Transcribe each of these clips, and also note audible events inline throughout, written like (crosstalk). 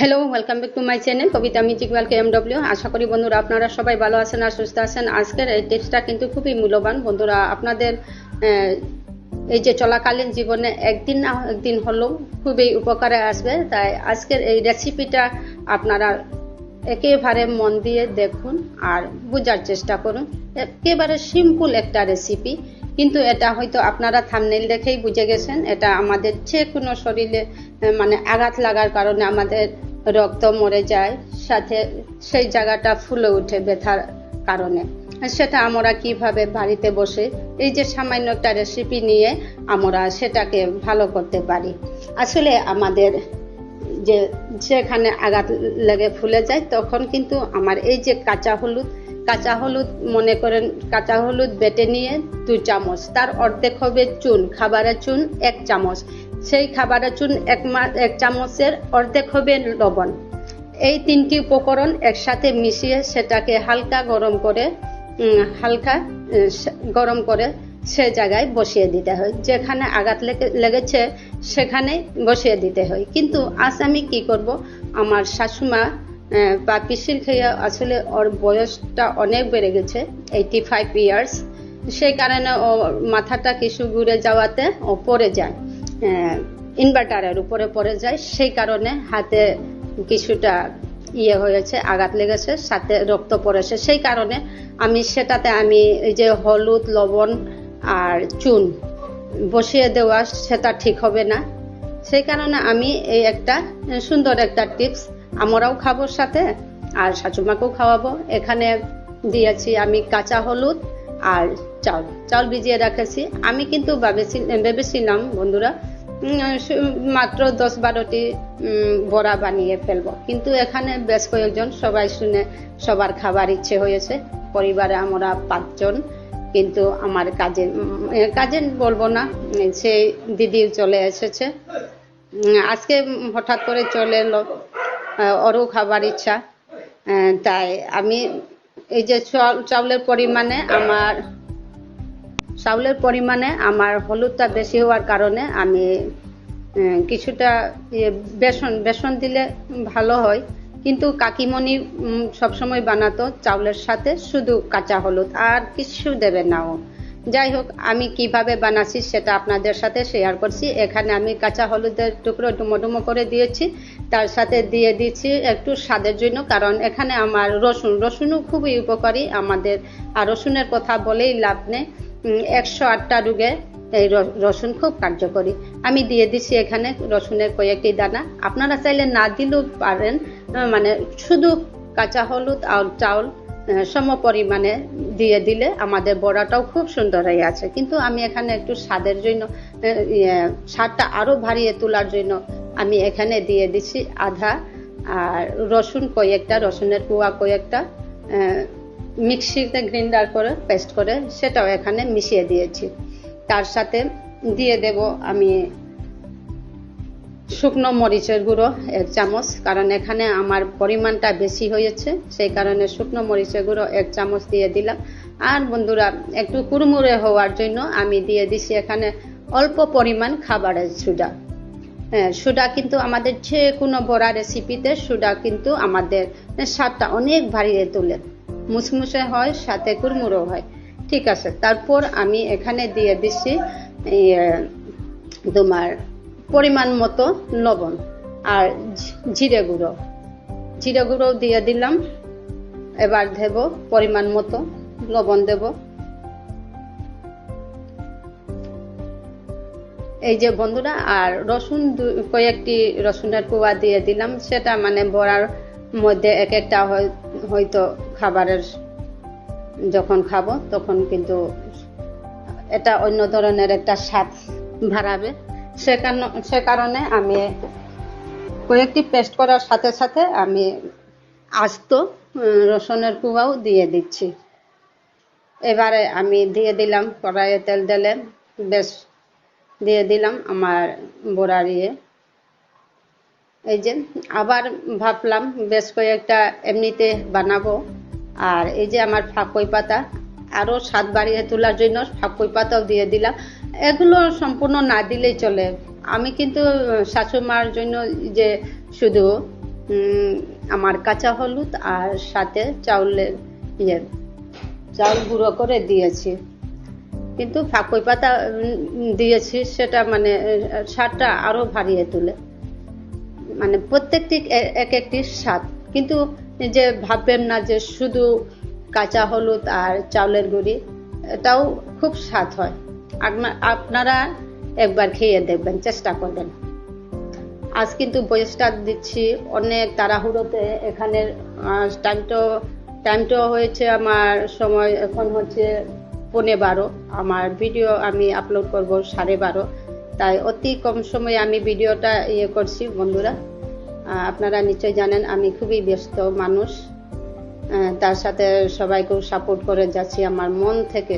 Hello welcome back to my channel Kavita music wall KMW আশা করি বন্ধুরা আপনারা সবাই ভালো আছেন আর সুস্থ আছেন। আজকের এই টিপসটা কিন্তু খুবই মূল্যবান। বন্ধুরা, আপনাদের এই যে চলাকালীন জীবনে একদিন না একদিন হলেও খুবই উপকারে আসবে। তাই আজকের এই রেসিপিটা আপনারা একেবারে মন দিয়ে দেখুন আর বোঝার চেষ্টা করুন। একেবারে সিম্পল একটা রেসিপি কিন্তু এটা হয়তো আপনারা থামনেল দেখেই বুঝে গেছেন। এটা আমাদের যে কোনো শরীরে মানে আঘাত লাগার কারণে আমাদের রক্ত মরে যায়, সাথে সেই জায়গাটা ফুলে ওঠে ব্যথার কারণে। সেটা আমরা কীভাবে বাড়িতে বসে এই যে সামান্য একটা রেসিপি নিয়ে আমরা সেটাকে ভালো করতে পারি। আসলে আমাদের যে যেখানে আঘাত লেগে ফুলে যায়, তখন কিন্তু আমার এই যে কাঁচা হলুদ কাঁচা হলুদ মনে করেন কাঁচা হলুদ বেটে নিয়ে দু চামচ, তার অর্ধেক হবে চুন, খাবারের চুন এক চামচ। সেই খাবারের চুন এক এক চামচের অর্ধেক হবে লবণ। এই তিনটি উপকরণ একসাথে মিশিয়ে সেটাকে হালকা গরম করে হালকা গরম করে সে জায়গায় বসিয়ে দিতে হয়। যেখানে আঘাত লেগে- লেগেছে সেখানে বসিয়ে দিতে হয়। কিন্তু আজ আমি কি করব? আমার শাশুমা বা পিসির খেয়ে আসলে ওর বয়সটা অনেক বেড়ে গেছে এইটি ফাইভ ইয়ার্স সেই কারণে ও মাথাটা কিছু ঘুরে যাওয়াতে ও পড়ে যায়। ইনভার্টারের উপরে পড়ে যায়। সেই কারণে হাতে কিছুটা ইয়ে হয়েছে, আঘাত লেগেছে, সাথে রক্ত পড়েছে। সেই কারণে আমি সেটাতে আমি এই যে হলুদ, লবণ আর চুন বসিয়ে দেওয়া, সেটা ঠিক হবে না। সেই কারণে আমি এই একটা সুন্দর একটা টিপস আমরাও খাব সাথে, আর শাশুমাকেও খাওয়াবো। এখানে দিয়েছি আমি কাঁচা হলুদ আর চাল চাল ভিজিয়ে রেখেছি। আমি কিন্তু ভেবেছি- ভেবেছিলাম, বন্ধুরা মাত্র দশ বারোটি বড়া বানিয়ে ফেলব। কিন্তু এখানে বেশ কয়েকজন সবাই শুনে সবার খাবার ইচ্ছে হয়েছে। পরিবারে আমরা পাঁচজন, কিন্তু আমার কাজে কাজে বলব না, সেই দিদি চলে এসেছে। আজকে হঠাৎ করে চলে এলো ওরও খাবার ইচ্ছা। তাই আমি এই যে চাউলের পরিমাণে আমার, চাউলের পরিমাণে আমার হলুদটা বেশি হওয়ার কারণে আমি কিছুটা বেসন বেসন দিলে ভালো হয়। কিন্তু কাকিমণি সবসময় বানাতো চাউলের সাথে, শুধু কাঁচা হলুদ, আর কিছু দেবে না ও। যাই হোক, আমি কীভাবে বানাচ্ছি সেটা আপনাদের সাথে শেয়ার করছি। এখানে আমি কাঁচা হলুদের টুকরো ডুমো করে দিয়েছি। তার সাথে দিয়ে দিচ্ছি একটু স্বাদের জন্য, কারণ এখানে আমার রসুন, রসুনও খুবই উপকারী। আমাদের, আর রসুনের কথা বলেই লাভ নেই। একশো আটটা রোগে এই রসুন খুব কার্যকরী। আমি দিয়ে দিচ্ছি এখানে রসুনের কয়েকটি দানা। আপনারা চাইলে না দিলেও পারেন। মানে শুধু কাঁচা হলুদ আর চাউল আহ, সম পরিমাণে দিয়ে দিলে আমাদের বড়াটাও খুব সুন্দর হয়ে আছে। কিন্তু আমি এখানে একটু স্বাদের জন্য ইয়ে, স্বাদটা আরও বাড়িয়ে তোলার জন্য আমি এখানে দিয়ে দিচ্ছি আধা আর রসুন কয়েকটা রসুনের কুয়া কয়েকটা মিক্সিতে গ্রাইন্ডার করে পেস্ট করে সেটাও এখানে মিশিয়ে দিয়েছি। তার সাথে দিয়ে দেব আমি শুকনো মরিচের গুঁড়ো এক চামচ কারণ এখানে আমার পরিমাণটা বেশি হয়েছে সেই কারণে শুকনো মরিচের গুঁড়ো এক চামচ দিয়ে দিলাম। আর বন্ধুরা একটু কুড়মুড়ে হওয়ার জন্য আমি দিয়ে দিছি এখানে অল্প পরিমাণ খাবারের সুডা। হ্যাঁ সুডা কিন্তু আমাদের যে কোনো বড়া রেসিপিতে সুডা কিন্তু আমাদের স্বাদটা অনেক বাড়িয়ে তোলে। মুসমুসে হয় সাথে কুড়মুড়ো হয়। ঠিক আছে তারপর আমি এখানে দিয়ে আহ, তোমার পরিমাণ মতো লবণ আর জিরে গুঁড়ো। জিরে গুঁড়ো দিয়ে দিলাম। এবার দেব পরিমাণ মতো লবণ দেব। এই যে বন্ধুরা, আর রসুন কয়েকটি রসুনের কুয়া দিয়ে দিলাম। সেটা মানে বড়ার মধ্যে এক একটা হয়- হয়তো খাবারের যখন খাব, তখন কিন্তু এটা অন্য ধরনের একটা স্বাদ বাড়াবে। সে কারণে আমি কয়েকটি পেস্ট করার সাথে সাথে আমি আস্ত রসুনের কুয়াও দিয়ে দিচ্ছি। এবারে আমি দিয়ে দিলাম কড়াইয়ে তেল দিলে বেশ দিয়ে দিলাম আমার বড়ার ইয়ে। এই যে আবার ভাবলাম বেশ কয়েকটা এমনিতে বানাবো। আর এই যে আমার ফাঁকই পাতা, আরও স্বাদ বাড়িয়ে তোলার জন্য ফাঁকই পাতাও দিয়ে দিলাম। এগুলো সম্পূর্ণ না দিলেই চলে। আমি কিন্তু শাশুমার জন্য যে শুধু আমার কাঁচা হলুদ আর সাথে চাউলের ইয়ে চাউল গুঁড়ো করে দিয়েছি। কিন্তু ফাঁকই পাতা দিয়েছি, সেটা মানে স্বাদটা আরও ভারিয়ে তোলে। মানে প্রত্যেকটি এক একটি স্বাদ। কিন্তু যে ভাববেন না যে শুধু কাঁচা হলুদ আর চাউলের গুঁড়ি, এটাও খুব স্বাদ হয়। আপনারা একবার খেয়ে দেখবেন, চেষ্টা করবেন। আজ কিন্তু বয়সটা দিচ্ছি, অনেক তাড়াহুড়োতে এখানে টাইমটা টাইমটা হয়েছে আমার সময় এখন হচ্ছে পৌনে বারো। আমার ভিডিও আমি আপলোড করব সাড়ে বারো। তাই অতি কম সময়ে আমি ভিডিওটা ইয়ে করছি, বন্ধুরা। আপনারা নিশ্চয়ই জানেন, আমি খুবই ব্যস্ত মানুষ। তার সাথে সবাইকেও সাপোর্ট করে যাচ্ছি আমার মন থেকে।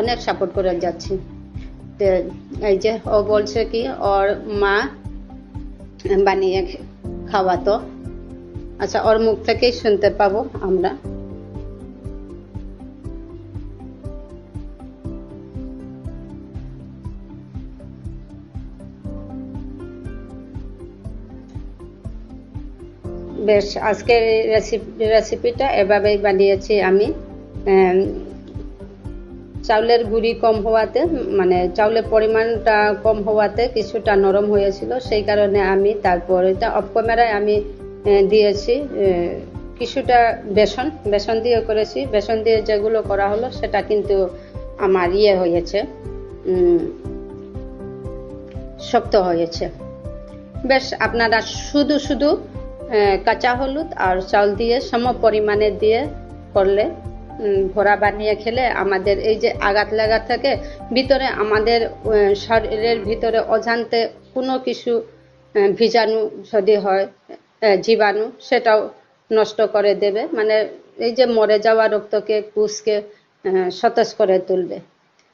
অনেক সাপোর্ট করে যাচ্ছি। এই যে ও বলছে কি, ওর মা বানিয়ে খাওয়াতো। আচ্ছা ওর মুখ থেকেই শুনতে পাবো আমরা। বেশ, আজকের রেসিপি রেসিপিটা এভাবেই বানিয়েছি আমি। চাউলের গুঁড়ি কম হওয়াতে মানে চাউলের পরিমাণটা কম হওয়াতে কিছুটা নরম হয়েছিল। সেই কারণে আমি তারপর এটা অফ ক্যামেরায় আমি দিয়েছি কিছুটা বেসন বেসন দিয়ে করেছি। বেসন দিয়ে যেগুলো করা হলো সেটা কিন্তু আমার ইয়ে হয়েছে শক্ত হয়েছে। বেশ, আপনারা শুধু শুধু কাঁচা হলুদ আর চাল দিয়ে সম পরিমাণে দিয়ে করলে ভরা বানিয়ে খেলে আমাদের এই যে আঘাত লাগা থাকে ভিতরে আমাদের শরীরের ভিতরে অজান্তে কোনো কিছু বীজাণু যদি হয় জীবাণু সেটাও নষ্ট করে দেবে। মানে এই যে মরে যাওয়া রক্তকে, কুসকে সতেজ করে তুলবে।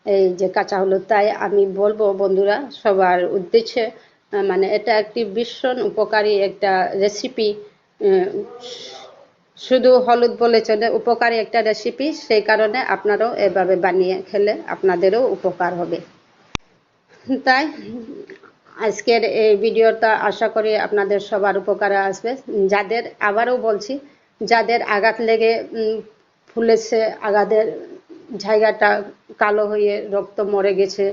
এই যে কাঁচা হলুদ, তাই আমি বলব বন্ধুরা, সবার উদ্দেশ্যে মানে এটা একটি ভীষণ উপকারী একটা রেসিপি শুধু হলুদ বলে চলে উপকারী একটা রেসিপি সেই কারণে আপনারাও এভাবে বানিয়ে খেলে আপনাদেরও উপকার হবে। তাই আজকের এই ভিডিওটা আশা করি আপনাদের সবার উপকারে আসবে। যাদের, আবারও বলছি, যাদের আঘাত লেগে ফুলেছে, আঘাতের জায়গাটা কালো হয়ে রক্ত মরে গেছে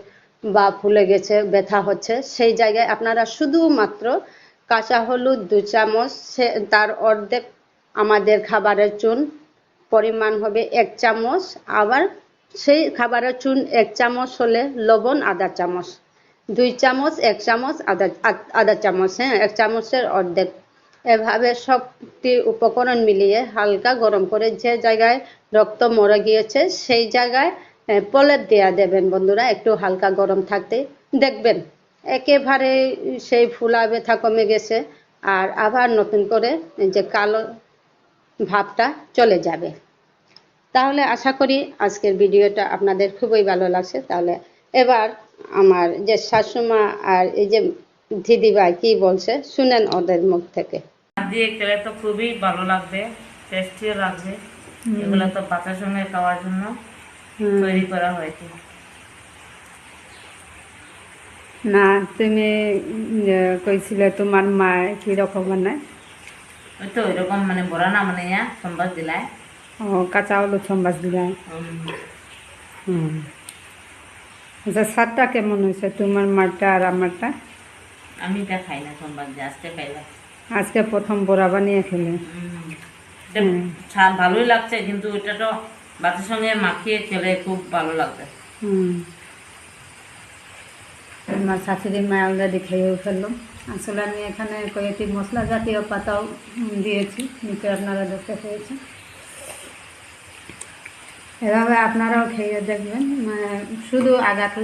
বা ফুলে গেছে, ব্যথা হচ্ছে, সেই জায়গায় আপনারা শুধুমাত্র কাঁচা হলুদ দু চামচ, সে, তার অর্ধেক আমাদের খাবারের চুন পরিমাণ হবে এক চামচ আবার সেই খাবারের চুন এক চামচ হলে লবণ আধা চামচ দুই চামচ এক চামচ আধা আধ- চামচ হ্যাঁ এক চামচের অর্ধেক। এভাবে সবটি উপকরণ মিলিয়ে হালকা গরম করে যে জায়গায় রক্ত মরে গিয়েছে সেই জায়গায় আহ, প্রলেপ দেয়া দেবেন বন্ধুরা একটু হালকা গরম থাকতে। দেখবেন একেবারে সেই ফুলা ব্যথা কমে গেছে আর আবার নতুন করে যে কালো ভাবটা চলে যাবে। তাহলে আশা করি আজকের ভিডিওটা আপনাদের খুবই ভালো লাগছে। তাহলে এবার আমার যে শাশুমা আর এই যে দিদিভাই কি বলছে শুনেন ওদের মুখ থেকে। দিয়ে খেলে তো খুবই ভালো লাগবে টেস্টিও লাগবে। এগুলো তো ভাতের সঙ্গে খাওয়ার জন্য তৈরি করা হয়েছে। না তুমি কইছিলে তোমার মা কি রকম বানায়? ওই তো ওইরকম মানে বড়া না মানে সম্বাদ দিলায়। ও কাঁচা হলুদ সম্বাস দিলাম হুম। আচ্ছা স্বাদটা কেমন হয়েছে তোমার মারটা আর আমারটা আমি এটা খাই না সম্বাদ দিয়ে আজকে খাইলাম আজকে প্রথম বড়া বানিয়ে খেলে। ভালোই লাগছে কিন্তু এটা তো ভাতের সঙ্গে মাখিয়ে খেলে খুব ভালো লাগবে। হুম। আমার শাশুড়ি মা অলরেডি খেয়েও ফেললাম আসলে আমি এখানে কয়েকটি মশলা জাতীয় পাতাও দিয়েছি নিচে আপনারা দেখতে পেয়েছেন। এভাবে আপনারাও খেয়ে দেখবেন মানে শুধু আঘাত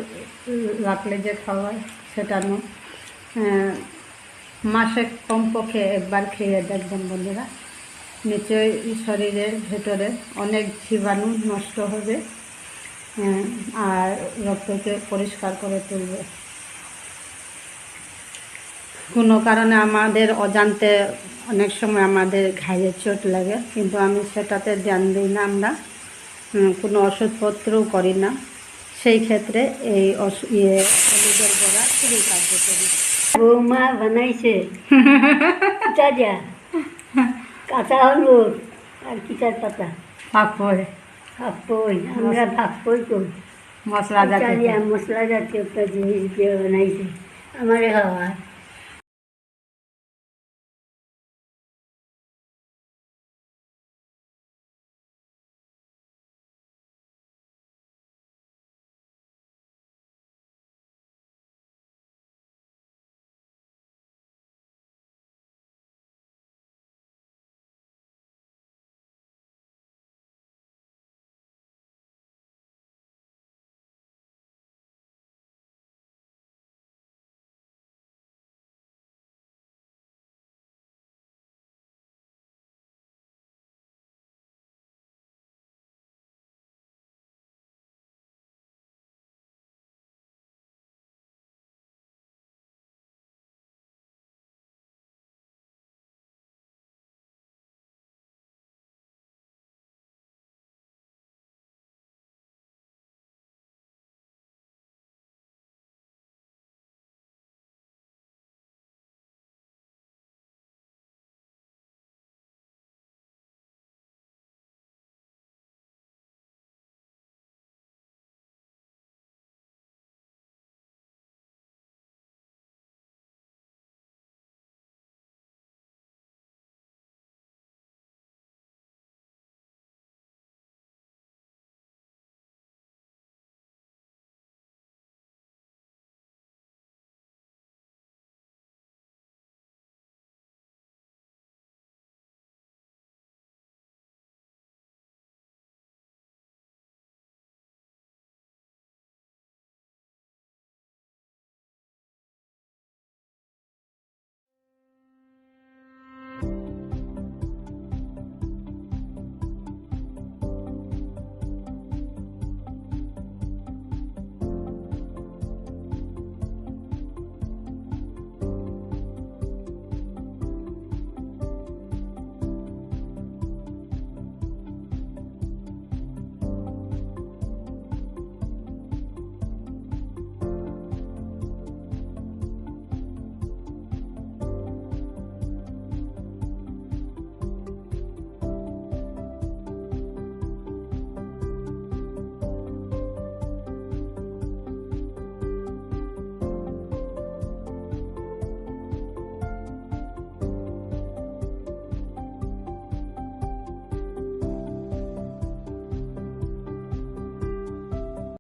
রাখলে যে খাওয়ায় সেটা নয় মাসে কমপক্ষে একবার খেয়ে দেখবেন বন্ধুরা। নিশ্চয়ই শরীরের ভেতরে অনেক জীবাণু নষ্ট হবে আর রক্তকে পরিষ্কার করে তুলবে। কোনো কারণে আমাদের অজান্তে অনেক সময় আমাদের ঘায়ে চোট লাগে কিন্তু আমি সেটাতে ধ্যান দিই না আমরা। কোনো ওষুধপত্রও করি না। সেই ক্ষেত্রে এই ইয়ে হলুদের বড়া খুবই কার্যকরী। বৌমা বানাইছে। (laughs) যা কাঁচা হলুদ আর কিচার পাতা। পাপড়। ভাপ্পই আমরা ভাপ্পই করি। মশলা জাতীয় মশলা জাতীয় একটা জিনিস দিয়ে বানাইছে। আমার খাওয়া